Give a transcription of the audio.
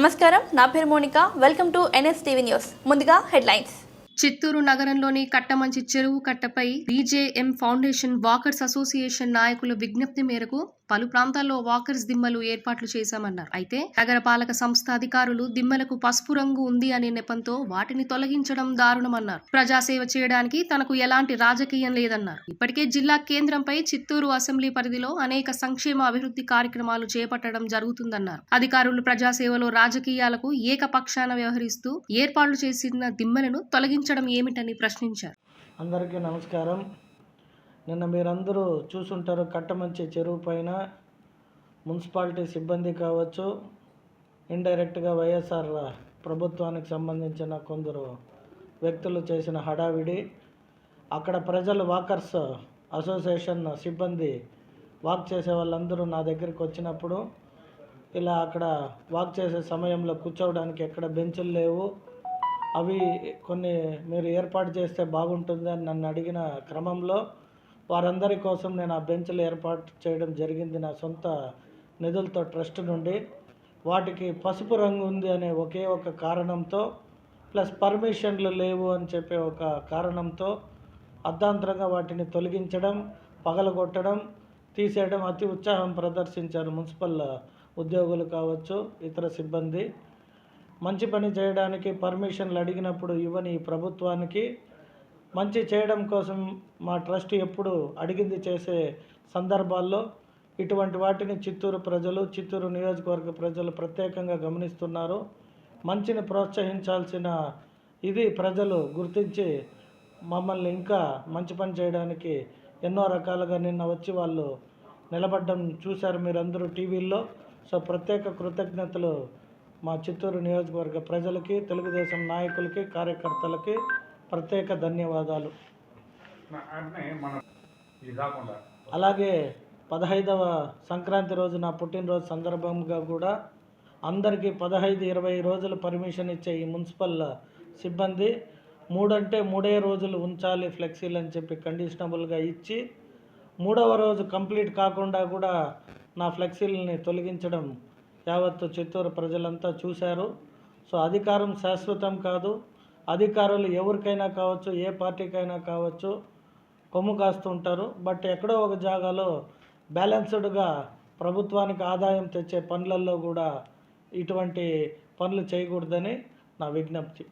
నమస్కారం నా పేరు Monika. Welcome to NS TV news ముందుగా హెడ్లైన్స్. చిత్తూరు నగరంలోని కట్టమంచి చెరువు కట్టపై బీజేఎం ఫౌండేషన్ వాకర్స్ అసోసియేషన్ నాయకుల విజ్ఞప్తి మేరకు పలు ప్రాంతాల్లో వాకర్స్ దిమ్మలు ఏర్పాట్లు చేశామన్నారు. అయితే నగరపాలక సంస్థ అధికారులు దిమ్మలకు పసుపు రంగు ఉంది అనే నెపంతో వాటిని తొలగించడం దారుణమన్నారు. ప్రజాసేవ చేయడానికి తనకు ఎలాంటి రాజకీయం లేదన్నారు. ఇప్పటికే జిల్లా కేంద్రంపై చిత్తూరు అసెంబ్లీ పరిధిలో అనేక సంక్షేమ అభివృద్ధి కార్యక్రమాలు చేపట్టడం జరుగుతుందన్నారు. అధికారులు ప్రజాసేవలో రాజకీయాలకు ఏకపక్షాన వ్యవహరిస్తూ ఏర్పాట్లు చేసిన దిమ్మలను తొలగించడం ఏమిటని ప్రశ్నించారు. అందరికీ నమస్కారం. నిన్న మీరందరూ చూసుంటారు కట్టమంచి చెరువు పైన మున్సిపాలిటీ సిబ్బంది కావచ్చు ఇండైరెక్ట్గా వైఎస్ఆర్ ప్రభుత్వానికి సంబంధించిన కొందరు వ్యక్తులు చేసిన హడావిడి అక్కడ ప్రజలు వాకర్స్ అసోసియేషన్ సిబ్బంది వాక్ చేసే వాళ్ళందరూ నా దగ్గరికి వచ్చినప్పుడు ఇలా అక్కడ వాక్ చేసే సమయంలో కూర్చోవడానికి ఎక్కడ బెంచులు లేవు అవి కొన్ని మీరు ఏర్పాటు చేస్తే బాగుంటుంది అని నన్ను అడిగిన క్రమంలో వారందరి కోసం నేను ఆ బెంచ్లు ఏర్పాటు చేయడం జరిగింది నా సొంత నిధులతో ట్రస్ట్ నుండి. వాటికి పసుపు రంగు ఉంది అనే ఒకే ఒక కారణంతో ప్లస్ పర్మిషన్లు లేవు అని చెప్పే ఒక కారణంతో అర్ధాంతరంగా వాటిని తొలగించడం పగలగొట్టడం తీసేయడం అతి ఉత్సాహం ప్రదర్శించారు మున్సిపల్ ఉద్యోగులు కావచ్చు ఇతర సిబ్బంది. మంచి పని చేయడానికి పర్మిషన్లు అడిగినప్పుడు ఇవ్వని ఈ ప్రభుత్వానికి మంచి చేయడం కోసం మా ట్రస్ట్ ఎప్పుడు అడిగింది చేసే సందర్భాల్లో ఇటువంటి వాటిని చిత్తూరు ప్రజలు చిత్తూరు నియోజకవర్గ ప్రజలు ప్రత్యేకంగా గమనిస్తున్నారు. మంచిని ప్రోత్సహించాల్సిన ఇది ప్రజలు గుర్తించి మమ్మల్ని ఇంకా మంచి పని చేయడానికి ఎన్నో రకాలుగా నిన్న వచ్చి వాళ్ళు నిలబడ్డం చూశారు మీరందరూ టీవీల్లో. సో ప్రత్యేక కృతజ్ఞతలు మా చిత్తూరు నియోజకవర్గ ప్రజలకి తెలుగుదేశం నాయకులకి కార్యకర్తలకి ప్రత్యేక ధన్యవాదాలు. అలాగే పదహైదవ సంక్రాంతి రోజు నా పుట్టినరోజు సందర్భంగా కూడా అందరికీ పదహైదు ఇరవై రోజులు పర్మిషన్ ఇచ్చే ఈ మున్సిపల్ సిబ్బంది మూడంటే మూడే రోజులు ఉంచాలి ఫ్లెక్సీలు అని చెప్పి కండిషనబుల్గా ఇచ్చి మూడవ రోజు కంప్లీట్ కాకుండా కూడా నా ఫ్లెక్సీలని తొలగించడం యావత్తు చిత్తూరు ప్రజలంతా చూశారు. సో అధికారం శాశ్వతం కాదు. అధికారులు ఎవరికైనా కావచ్చు ఏ పార్టీకైనా కావచ్చు కొమ్ము కాస్తుంటారు బట్ ఎక్కడో ఒక జాగాలో బ్యాలెన్స్డ్గా ప్రభుత్వానికి ఆదాయం తెచ్చే పనులలో కూడా ఇటువంటి పనులు చేయకూడదని నా విజ్ఞప్తి.